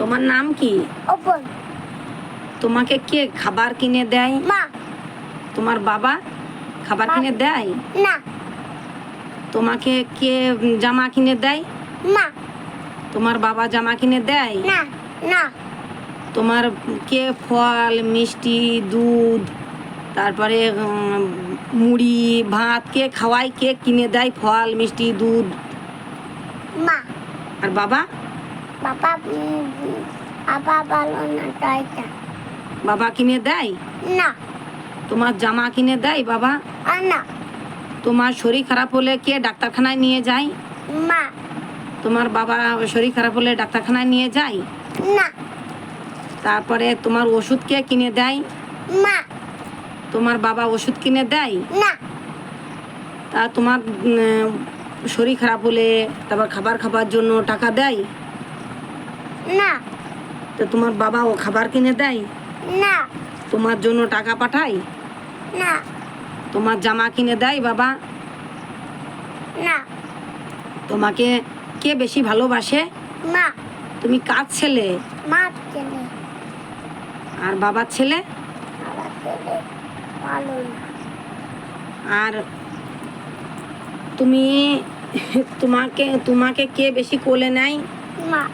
তোমার নাম কি? তোমাকে কে খাবার কিনে দেয়? মা। তোমার বাবা খাবার কিনে দেয়? না। তোমাকে কে জামা কিনে দেয়? না তোমার বাবা জামা কিনে দেয়? না না। তোমার কে ফল মিষ্টি দুধ তারপরে মুড়ি ভাত কে খাওয়ায় কে কিনে দেয় ফল মিষ্টি দুধ? মা। আর বাবা? বাবা বাবা ভালো না তাইটা বাবা কিনে দেয়? না। তোমার জামা কিনে দেয় বাবা? না। তোমার শরীর খারাপ হলে কে ডাক্তারখানায় নিয়ে যায়? মা। তোমার বাবা শরীর খারাপ হলে ডাক্তারখানায় নিয়ে যায়? না। তারপরে তোমার ওষুধ কে কিনে দেয়? মা। তোমার বাবা ওষুধ কিনে দেয়? না। তা তোমার শরীর খারাপ হলে তারপর খাবার খাবার জন্য টাকা দেয়? না। তো তোমার বাবা ও খাবার কিনে দেয়? না। তোমার জন্য টাকা পাঠায়? না। তোমার জামা কিনে দেয় বাবা? না। তোমাকে কে বেশি ভালোবাসে? মা। তুমি কার ছেলে? মা ছেলে। আর বাবার ছেলে? আর তুমি তোমাকে তোমাকে কে বেশি কোলে নেয়? মা।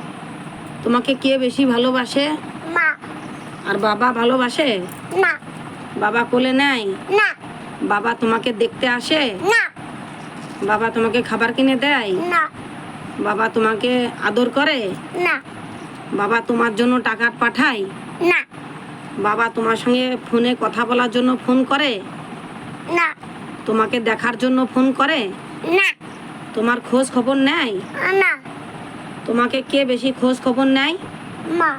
তোমাকে কে বেশি ভালোবাসে? মা। আর বাবা ভালোবাসে? না। বাবা কোলে নেয়? না। বাবা তোমাকে দেখতে আসে? না। বাবা তোমাকে খাবার কিনে দেয়? না। বাবা তোমাকে আদর করে? না। বাবা তোমার জন্য টাকা পাঠায়? না। বাবা তোমার সঙ্গে ফোনে কথা বলার জন্য ফোন করে? না। তোমাকে দেখার জন্য ফোন করে? না। তোমার খোঁজ খবর নেয়? না। তোমাকে কে বেশি খোঁজ খবর নেয়? মা।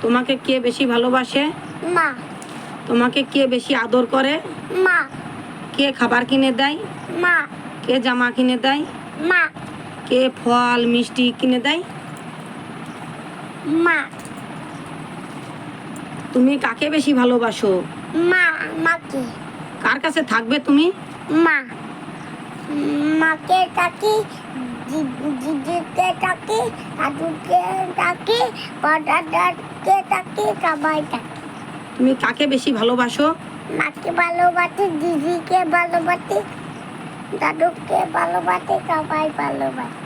তোমাকে কে বেশি ভালোবাসে? মা। তোমাকে কে বেশি আদর করে? মা। কে খাবার কিনে দেয়? মা। কে জামা কিনে দেয়? মা। কে ফল মিষ্টি কিনে দেয়? মা। তুমি কাকে বেশি ভালোবাসো? মা মাকে। কার কাছে থাকবে তুমি? মা। মাকে ডাকি দিদিকে ডাকি দাদুকে ডাকি দাদাকে ডাকি সবাই ডাকি তুমি কাকে বেশি ভালোবাসো? মাকে ভালোবাসি দিদিকে ভালোবাসি দাদুকে ভালোবাসি সবাই ভালোবাসি।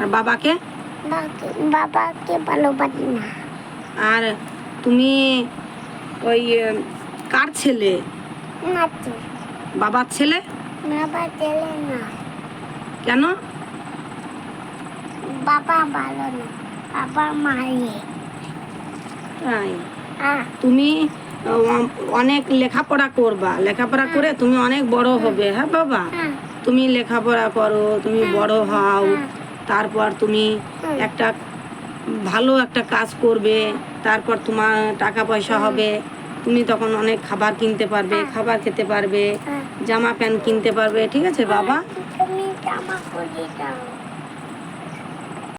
আর বাবাকে? বাকি বাবাকে ভালোবাসি না। আর তুমি ওই কার ছেলে? বাবার ছেলে? বাবা ছেলে না। কেন? বাবা ভালো না বাবা তাই? তুমি অনেক লেখাপড়া করবা। লেখাপড়া করে তুমি অনেক বড় হবে হ্যাঁ বাবা? তুমি লেখাপড়া করো তুমি বড় হও তারপর তুমি একটা ভালো একটা কাজ করবে তারপর তোমার টাকা পয়সা হবে। তুমি তখন অনেক খাবার কিনতে পারবে খাবার খেতে পারবে জামা প্যান্ট কিনতে পারবে ঠিক আছে বাবা?